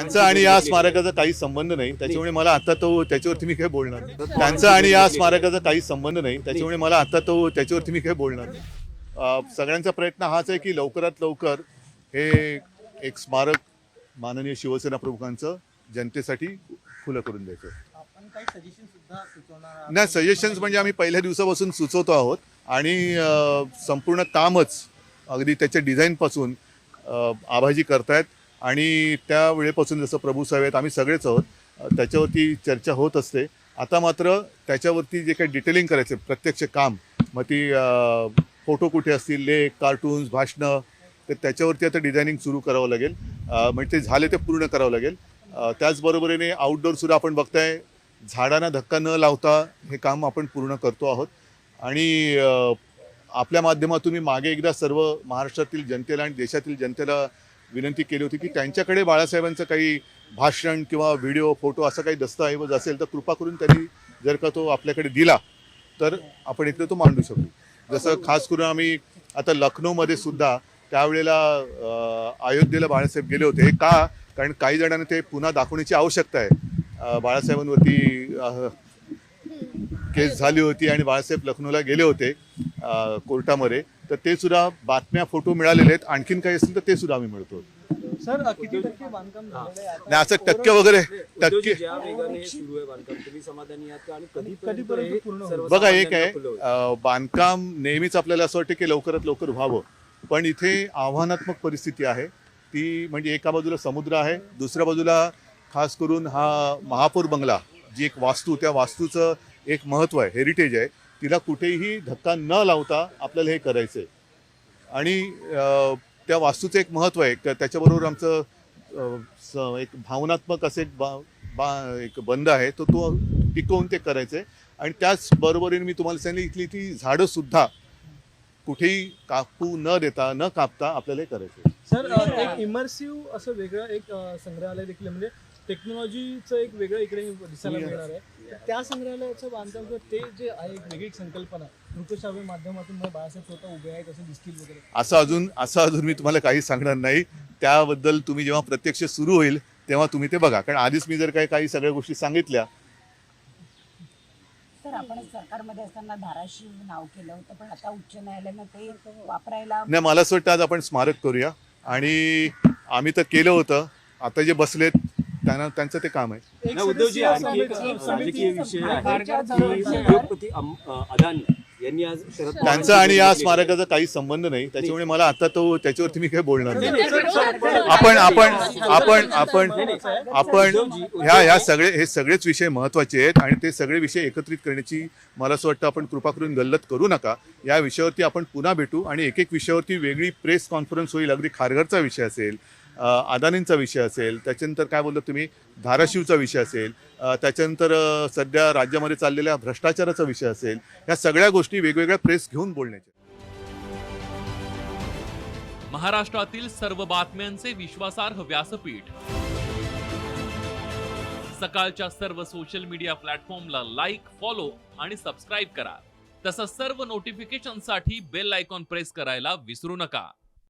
त्यांचा आणि या स्मारकाचा काही संबंध नाही त्याच्यामुळे मला आता तो त्याच्यावरती मी काही बोलणार नाही. त्यांचा आणि या स्मारकाचा काही संबंध नाही त्याच्यामुळे मला आता तो त्याच्यावरती मी काही बोलणार नाही. सगळ्यांचा प्रयत्न हाच आहे की लवकरात लवकर हे एक स्मारक माननीय शिवसेना प्रमुखांचं जनतेसाठी खुलं करून द्यायचं? नाही सजेशन्स म्हणजे आम्ही पहिल्या दिवसापासून सुचवतो आहोत आणि संपूर्ण कामच अगदी त्याच्या डिझाईनपासून आभाजी करतायत. आणि त्या वेळेपासून जसं प्रभू साहेब आहेत आम्ही सगळेच आहोत. त्याच्यावरती चर्चा होत असते. आता मात्र त्याच्यावरती जे काही डिटेलिंग करायचं प्रत्यक्ष काम मग ती फोटो कुठे असतील लेख कार्टून्स भाषणं तर त्याच्यावरती आता डिझायनिंग सुरू करावं लागेल. म्हणजे ते झाले ते पूर्ण करावं लागेल. त्याचबरोबरीने आउटडोअरसुद्धा आपण बघताय झाडांना धक्का न लावता हे काम आपण पूर्ण करतो आहोत. आणि आपल्या माध्यमातून मी मागे एकदा सर्व महाराष्ट्रातील जनतेला आणि देशातील जनतेला विनंती केली होती की त्यांच्याकडे बाळासाहेबांचं काही भाषण किंवा व्हिडिओ फोटो असं काही दस्तऐवज असेल तर कृपा करून त्यांनी जर का तो आपल्याकडे दिला तर आपण इथलं तो मांडू शकू. जसं खास करून आम्ही आता लखनौमध्ये सुद्धा त्यावेळेला अयोध्येला बाळासाहेब गेले होते. हे का? कारण काही जणांना ते पुन्हा दाखवण्याची आवश्यकता आहे. बाळासाहेबांवरती केस झाली होती आणि बाळासाहेब लखनौला गेले होते कोर्टामध्ये. तर ते सुद्धा बातम्या फोटो मिळालेले आहेत. आणखीन काही असेल तर ते सुद्धा आम्ही मिळतो. सर किती टक्के बांधकाम? नाही असं टक्के वगैरे टक्के उद्योजी ज्या वेगाने सुरू आहे बांधकाम तुम्ही समाधानी आहात का? आणि कधीपर्यंत कधीपर्यंत पूर्ण होईल? बघा एक आहे बांधकाम नेहमीच आपल्याला असं वाटतं की लवकरात लवकर व्हावं. पण इथे आव्हानात्मक परिस्थिती आहे. ती म्हणजे एका बाजूला समुद्र आहे दुसऱ्या बाजूला खास करून हा महापौर बंगला जी एक वास्तू त्या वास्तूचं एक महत्त्व आहे हेरिटेज आहे. तिला कुठेही धक्का न लावता आपल्याला हे करायचं आहे आणि त्या वास्तूचं एक महत्त्व आहे. त्या- त्याच्याबरोबर आमचं स- एक भावनात्मक असे बा बा एक बंद आहे. तो तो टिकवून ते करायचं आहे आणि त्याचबरोबरीने मी तुम्हाला सांगितलं इथली ती झाडंसुद्धा कुठेही कापू न देता न कापता आपल्याला हे करायचं आहे. सर एक इमर्सिव्ह असं वेगळं एक संग्रहालय देखील म्हणजे टेक्नॉलॉजीचं एक वेगळं इकडे दिसायला मिळणार आहे. त्या संग्रहालयाचं बांधकाम किंवा ते जे आहे एक वेगळी संकल्पना. दृकश्राव्य माध्यमातून मला बाळासाहेब स्वतः उभे आहेत असं दिसतील वगैरे. असं अजून असं अजून मी तुम्हाला काही सांगणार नाही. त्याबद्दल तुम्ही जेव्हा प्रत्यक्ष सुरू होईल तेव्हा तुम्ही ते बघा. कारण आधीच मी जर काही काही सगळ्या गोष्टी सांगितल्या सर आपण सरकारमध्ये असताना धाराशिव नाव केलं होतं पण आता उच्च न्यायालयानं ते वापरायला नाही मला असं वाटतं आज आपण स्मारक करूया. आणि आम्ही तर केलं होतं. आता जे बसलेत त्यांना त्यांचं ते काम आहे. नाही, आणखी एक समिती- राजकीय विषय आहे. भारताच्या की जवळच्या उद्योगपती अम- अ, अदानी यांनी आज शरद पवारांची त्यांचा आणि या. स्मारकाचा काही संबंध नाही. त्याच्यामुळे मला आता तो त्याच्यावरती मी काही बोलणार नाही. आपण आपण आपण आपण आपण ह्या ह्या सगळे हे सगळेच विषय महत्त्वाचे आहेत आणि ते सगळे विषय एकत्रित करण्याची मला असं वाटतं आपण कृपा करून गल्लत करू नका. या विषयावरती आपण पुन्हा भेटू आणि एक एक विषयावरती वेगळी प्रेस कॉन्फरन्स होईल. अगदी खारघरचा विषय असेल. अदानींचा विषय असेल त्याच्यानंतर काय बोललं तुम्ही? धाराशिवचा विषय असेल त्याच्यानंतर सध्या राज्यामध्ये चाललेल्या भ्रष्टाचाराचा विषय असेल ह्या सगळ्या गोष्टी वेगवेगळ्या प्रेस घेऊन बोलण्याच्या. महाराष्ट्रातील सर्व बातम्यांचे विश्वासार्ह व्यासपीठ. सकाळच्या सर्व सोशल मीडिया प्लॅटफॉर्मला लाईक फॉलो आणि सबस्क्राईब करा. तसंच सर्व नोटिफिकेशनसाठी बेल आयकॉन प्रेस करायला विसरू नका.